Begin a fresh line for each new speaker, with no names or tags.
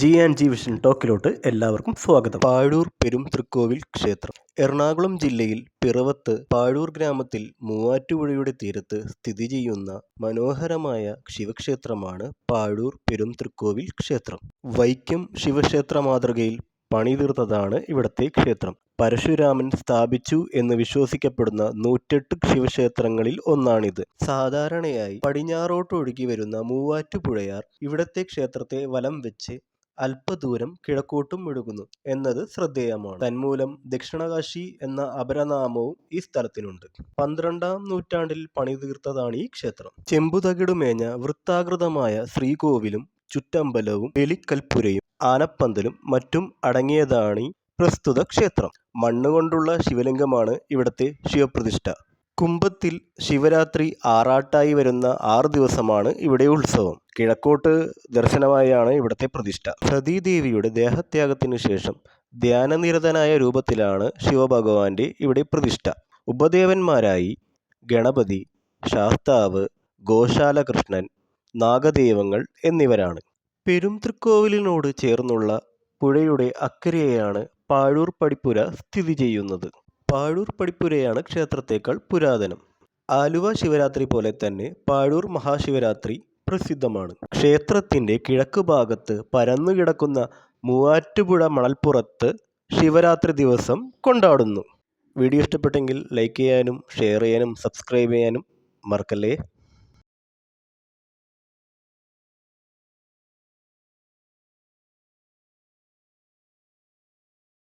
G and G vision ടോക്കിലോട്ട് എല്ലാവർക്കും സ്വാഗതം. പാഴൂർ പെരും തൃക്കോവിൽ ക്ഷേത്രം. എറണാകുളം ജില്ലയിൽ പിറവത്ത് പാഴൂർ ഗ്രാമത്തിൽ മൂവാറ്റുപുഴയുടെ തീരത്ത് സ്ഥിതി ചെയ്യുന്ന മനോഹരമായ ശിവക്ഷേത്രമാണ് പാഴൂർ പെരും തൃക്കോവിൽ ക്ഷേത്രം. വൈക്കം ശിവക്ഷേത്ര മാതൃകയിൽ പണിതീർത്തതാണ് ഇവിടത്തെ ക്ഷേത്രം. പരശുരാമൻ സ്ഥാപിച്ചു എന്ന് വിശ്വസിക്കപ്പെടുന്ന നൂറ്റെട്ട് ശിവക്ഷേത്രങ്ങളിൽ ഒന്നാണിത്. സാധാരണയായി പടിഞ്ഞാറോട്ടൊഴുകി വരുന്ന മൂവാറ്റുപുഴയാർ ഇവിടത്തെ ക്ഷേത്രത്തെ വലം വെച്ച് അല്പദൂരം കിഴക്കോട്ടും ഒഴുകുന്നു എന്നത് ശ്രദ്ധേയമാണ്. തന്മൂലം ദക്ഷിണകാശി എന്ന അപരനാമവും ഈ സ്ഥലത്തിനുണ്ട് പന്ത്രണ്ടാം നൂറ്റാണ്ടിൽ പണിതീർത്തതാണ് ഈ ക്ഷേത്രം. ചെമ്പുതകിടുമേഞ്ഞ വൃത്താകൃതമായ ശ്രീകോവിലും ചുറ്റമ്പലവും ബലിക്കൽപ്പുരയും ആനപ്പന്തലും മറ്റും അടങ്ങിയതാണ് പ്രസ്തുത ക്ഷേത്രം. മണ്ണുകൊണ്ടുള്ള ശിവലിംഗമാണ് ഇവിടത്തെ ശിവപ്രതിഷ്ഠ. കുംഭത്തിൽ ശിവരാത്രി ആറാട്ടായി വരുന്ന ആറ് ദിവസമാണ് ഇവിടെ ഉത്സവം. കിഴക്കോട്ട് ദർശനമായാണ് ഇവിടുത്തെ പ്രതിഷ്ഠ. സതീദേവിയുടെ ദേഹത്യാഗത്തിനു ശേഷം ധ്യാനനിരതനായ രൂപത്തിലാണ് ശിവഭഗവാന്റെ ഇവിടെ പ്രതിഷ്ഠ. ഉപദേവന്മാരായി ഗണപതി ശാസ്താവ് ഗോശാലകൃഷ്ണൻ നാഗദേവങ്ങൾ എന്നിവരാണ്. പെരുംതൃക്കോവിലിനോട് ചേർന്നുള്ള പുഴയുടെ അക്കരെയാണ് പാഴൂർ പടിപ്പുര സ്ഥിതി ചെയ്യുന്നത്. പാഴൂർ പടിപ്പുരയാണ് ക്ഷേത്രത്തേക്കാൾ പുരാതനം. ആലുവ ശിവരാത്രി പോലെ തന്നെ പാഴൂർ മഹാശിവരാത്രി പ്രസിദ്ധമാണ്. ക്ഷേത്രത്തിന്റെ കിഴക്ക് ഭാഗത്ത് പരന്നു കിടക്കുന്ന മൂവാറ്റുപുഴ മണൽപ്പുറത്ത് ശിവരാത്രി ദിവസം കൊണ്ടാടുന്നു. വീഡിയോ ഇഷ്ടപ്പെട്ടെങ്കിൽ ലൈക്ക് ചെയ്യാനും ഷെയർ ചെയ്യാനും സബ്സ്ക്രൈബ് ചെയ്യാനും മറക്കല്ലേ?